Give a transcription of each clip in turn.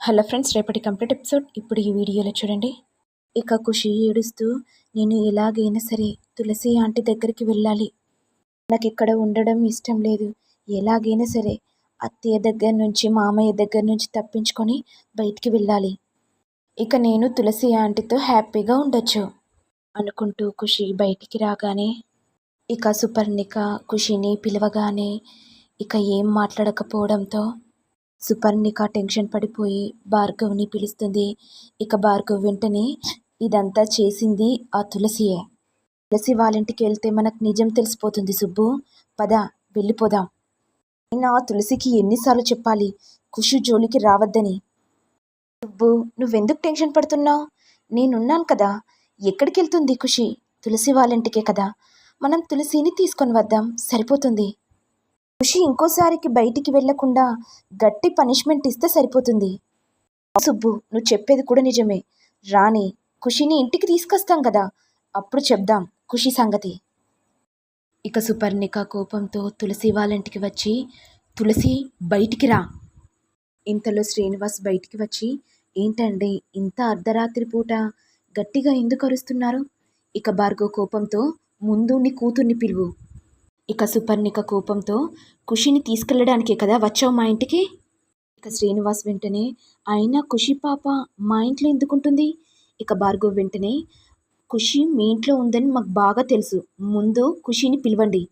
Hello friends రేపటి complete episode. ఇప్పుడు ఈ వీడియోలో చూడండి. ఇక ఖుషి ఏడుస్తూ నేను ఎలాగైనా సరే తులసి ఆంటీ దగ్గరికి వెళ్ళాలి. నాకు ఇక్కడ ఉండడం ఇష్టం లేదు. ఎలాగైనా సరే అత్తయ్య దగ్గర నుంచి మామయ్య దగ్గర నుంచి తప్పించుకొని బయటికి వెళ్ళాలి. ఇక నేను తులసి ఆంటీతో హ్యాపీగా ఉండొచ్చు అనుకుంటూ ఖుషి బయటికి రాగానే ఇక సుపర్ణిక ఖుషిని పిలవగానే ఇక ఏం మాట్లాడకపోవడంతో సుపర్ణిక టెన్షన్ పడిపోయి భార్గవ్ని పిలుస్తుంది. ఇక భార్గవ్ వెంటనే ఇదంతా చేసింది ఆ తులసియే. తులసి వాళ్ళింటికి వెళ్తే మనకు నిజం తెలిసిపోతుంది సుబ్బు. పద వెళ్ళిపోదాం. నేను ఆ తులసికి ఎన్నిసార్లు చెప్పాలి? ఖుషి జోలికి రావద్దని. సుబ్బు నువ్వెందుకు టెన్షన్ పడుతున్నావు? నేనున్నాను కదా. ఎక్కడికి వెళ్తుంది ఖుషి? తులసి వాళ్ళింటికే కదా. మనం తులసిని తీసుకొని వద్దాం. సరిపోతుంది. ఖుషి ఇంకోసారికి బయటికి వెళ్ళకుండా గట్టి పనిష్మెంట్ ఇస్తే సరిపోతుంది. సుబ్బు నువ్వు చెప్పేది కూడా నిజమే. రాని ఖుషిని ఇంటికి తీసుకొస్తాం కదా. అప్పుడు చెప్దాం ఖుషి సంగతి. ఇక సుపర్ణిక కోపంతో తులసి వాళ్ళింటికి వచ్చి తులసి బయటికి రా. ఇంతలో శ్రీనివాస్ బయటికి వచ్చి ఏంటండి ఇంత అర్ధరాత్రి పూట గట్టిగా ఎందుకు అరుస్తున్నారు? ఇక బార్గో కోపంతో ముందు నీ కూతుర్ని పిలువు. ఇక సుపర్ణిక కోపంతో ఖుషిని తీసుకెళ్ళడానికే కదా వచ్చావు మా ఇంటికి? ఇక శ్రీనివాస్ వెంటనే అయినా ఖుషి పాప మా ఇంట్లో ఎందుకుంటుంది? ఇక భార్గవ్ వెంటనే ఖుషి మీ ఇంట్లో ఉందని మాకు బాగా తెలుసు. ముందు ఖుషిని పిలవండి.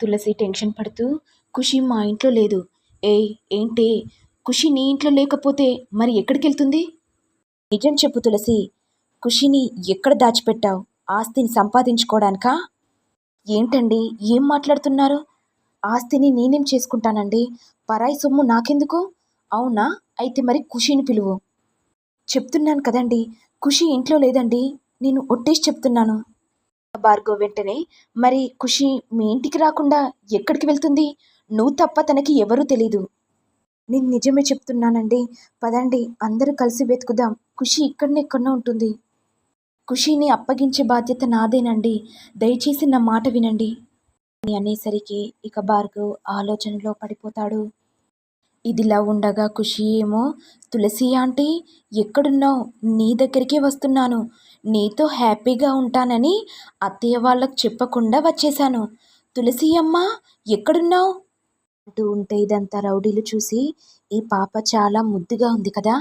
తులసి టెన్షన్ పడుతూ ఖుషి మా ఇంట్లో లేదు. ఏ ఏంటి? ఖుషి నీ ఇంట్లో లేకపోతే మరి ఎక్కడికి వెళ్తుంది నిజం చెప్పు తులసి ఖుషిని ఎక్కడ దాచిపెట్టావు? ఆస్తిని సంపాదించుకోవడానికా ఏంటండి? ఏం మాట్లాడుతున్నారు? ఆస్తిని నేనేం చేసుకుంటానండి? పరాయి సొమ్ము నాకెందుకు? అవునా? అయితే మరి ఖుషీని పిలువు. చెప్తున్నాను కదండి. ఖుషి ఇంట్లో లేదండి. నేను ఒట్టేసి చెప్తున్నాను. భార్గవ్ వెంటనే మరి ఖుషి మీ ఇంటికి రాకుండా ఎక్కడికి వెళ్తుంది? నువ్వు తప్ప తనకి ఎవరూ తెలీదు. నేను నిజమే చెప్తున్నానండి. పదండి అందరూ కలిసి వెతుకుదాం. ఖుషి ఇక్కడనే ఎక్కడో ఉంటుంది. ఖుషిని అప్పగించే బాధ్యత నాదేనండి. దయచేసి నా మాట వినండి. అని అనేసరికి ఇక భార్గవ్ ఆలోచనలో పడిపోతాడు. ఇదిలా ఉండగా ఖుషి ఏమో తులసి ఆంటీ ఎక్కడున్నావు? నీ దగ్గరికే వస్తున్నాను. నీతో హ్యాపీగా ఉంటానని అత్తయ్య వాళ్ళకు చెప్పకుండా వచ్చేసాను తులసి అమ్మ ఎక్కడున్నావు? అంటూ ఉంటే ఇదంతా రౌడీలు చూసి ఈ పాప చాలా ముద్దుగా ఉంది కదా?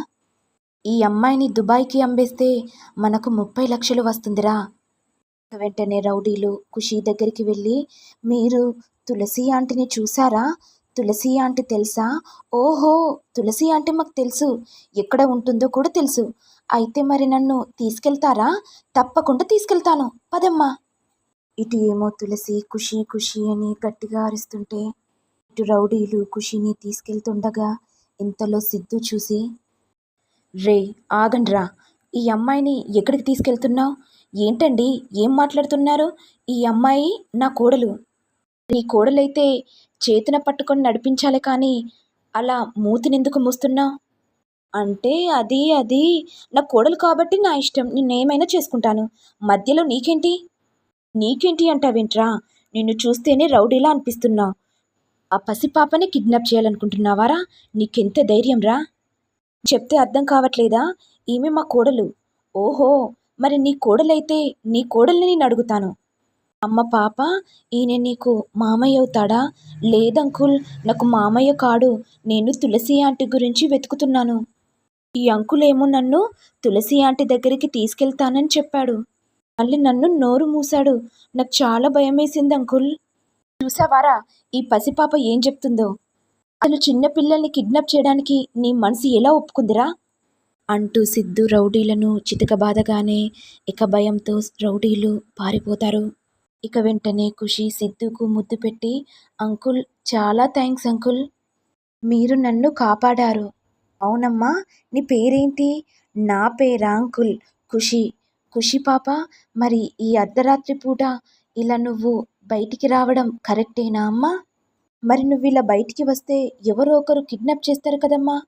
ఈ అమ్మాయిని దుబాయ్కి అమ్మేస్తే మనకు ముప్పై లక్షలు వస్తుందిరా. వెంటనే రౌడీలు ఖుషీ దగ్గరికి వెళ్ళి మీరు తులసి ఆంటీని చూసారా తులసి ఆంటీ తెలుసా? ఓహో తులసి ఆంటీ మాకు తెలుసు. ఎక్కడ ఉంటుందో కూడా తెలుసు. అయితే మరి నన్ను తీసుకెళ్తారా? తప్పకుండా తీసుకెళ్తాను. పదమ్మా. ఇటు ఏమో తులసి ఖుషి ఖుషి అని గట్టిగా అరుస్తుంటే ఇటు రౌడీలు ఖుషిని తీసుకెళ్తుండగా ఇంతలో సిద్ధు చూసి రే ఆగండ్రా. ఈ అమ్మాయిని ఎక్కడికి తీసుకెళ్తున్నావు? ఏంటండి? ఏం మాట్లాడుతున్నారు? ఈ అమ్మాయి నా కోడలు. ఈ కోడలైతే చేతిన పట్టుకొని నడిపించాలి కానీ అలా మూతినెందుకు మూస్తున్నావు? అంటే అది అది. నా కోడలు కాబట్టి నా ఇష్టం. నిన్నేమైనా చేసుకుంటాను. మధ్యలో నీకేంటి? నీకేంటి అంటావేంట్రా? నిన్ను చూస్తేనే రౌడీలా అనిపిస్తున్నావు. ఆ పసిపాపని కిడ్నాప్ చేయాలనుకుంటున్నావారా? నీకెంత ధైర్యం రా చెప్తే అర్థం కావట్లేదా? ఈమె మా కోడలు. ఓహో మరి నీ కోడలైతే నీ కోడల్ని నేను అడుగుతాను. అమ్మ పాప ఈయన నీకు మామయ్య అవుతాడా? లేదంకుల్ నాకు మామయ్య కాడు. నేను తులసి ఆంటీ గురించి వెతుకుతున్నాను. ఈ అంకులేమో నన్ను తులసి ఆంటీ దగ్గరికి తీసుకెళ్తానని చెప్పాడు. మళ్ళీ నన్ను నోరు మూశాడు. నాకు చాలా భయం వేసింది అంకుల్. చూసావారా? ఈ పసిపాప ఏం చెప్తుందో? అసలు చిన్న పిల్లల్ని కిడ్నాప్ చేయడానికి నీ మనసు ఎలా ఒప్పుకుందిరా? అంటూ సిద్ధు రౌడీలను చితకబాదగానే ఇక భయంతో రౌడీలు పారిపోతారు. ఇక వెంటనే ఖుషి సిద్ధుకు ముద్దు పెట్టి అంకుల్ చాలా థ్యాంక్స్ అంకుల్. మీరు నన్ను కాపాడారు. అవునమ్మా నీ పేరేంటి? నా పేరా అంకుల్? ఖుషి. ఖుషి పాప మరి ఈ అర్ధరాత్రి పూట ఇలా నువ్వు బయటికి రావడం కరెక్టేనా అమ్మా? మరి నువ్వు ఇలా బయటికి వస్తే ఎవరో ఒకరు కిడ్నాప్ చేస్తారు కదమ్మా?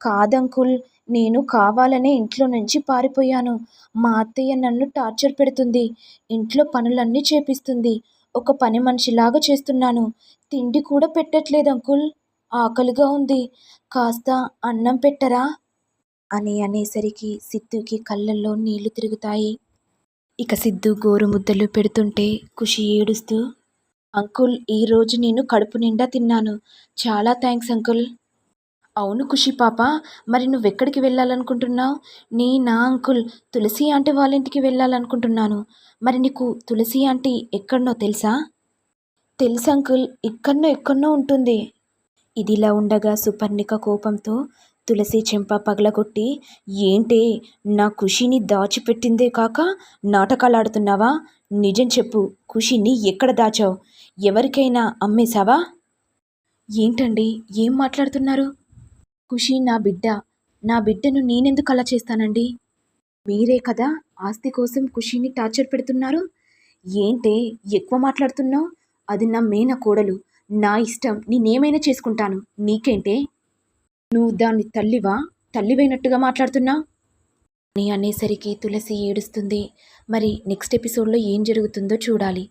కాదంకుల్ నేను కావాలనే ఇంట్లో నుంచి పారిపోయాను. మా అత్తయ్య నన్ను టార్చర్ పెడుతుంది ఇంట్లో పనులన్నీ చేపిస్తుంది. ఒక పని మనిషిలాగా చేస్తున్నాను. తిండి కూడా పెట్టట్లేదు అంకుల్. ఆకలిగా ఉంది. కాస్త అన్నం పెట్టరా? అని అనేసరికి సిద్ధుకి కళ్ళల్లో నీళ్ళు తిరుగుతాయి. ఇక సిద్ధు గోరుముద్దలు పెడుతుంటే ఖుషి ఏడుస్తూ అంకుల్ ఈరోజు నేను కడుపు నిండా తిన్నాను. చాలా థ్యాంక్స్ అంకుల్. అవును ఖుషి పాప మరి నువ్వెక్కడికి వెళ్ళాలనుకుంటున్నావు? నీ నా అంకుల్ తులసి ఆంటీ వాళ్ళ ఇంటికి వెళ్ళాలనుకుంటున్నాను. మరి నీకు తులసి ఆంటీ ఎక్కడనో తెలుసా? తెలుసు అంకుల్ ఇక్కడనో ఎక్కడనో ఉంటుంది. ఇదిలా ఉండగా సుపర్ణిక కోపంతో తులసి చెంప పగలగొట్టి ఏంటే నా ఖుషిని దాచిపెట్టిందే కాక నాటకాలాడుతున్నావా? నిజం చెప్పు ఖుషిని ఎక్కడ దాచావు? ఎవరికైనా అమ్మేశావా? ఏంటండి? ఏం మాట్లాడుతున్నారు? ఖుషి నా బిడ్డ. నా బిడ్డను నేనెందుకు అలా చేస్తానండి? మీరే కదా ఆస్తి కోసం ఖుషిని టార్చర్ పెడుతున్నారు? ఏంటే ఎక్కువ మాట్లాడుతున్నావు? అది నా మేన కోడలు. నా ఇష్టం. నేనేమైనా చేసుకుంటాను. నీకేంటే? నువ్వు దాన్ని తల్లివా? తల్లివైనట్టుగా మాట్లాడుతున్నా? అని అనేసరికి తులసి ఏడుస్తుంది. మరి నెక్స్ట్ ఎపిసోడ్లో ఏం జరుగుతుందో చూడాలి.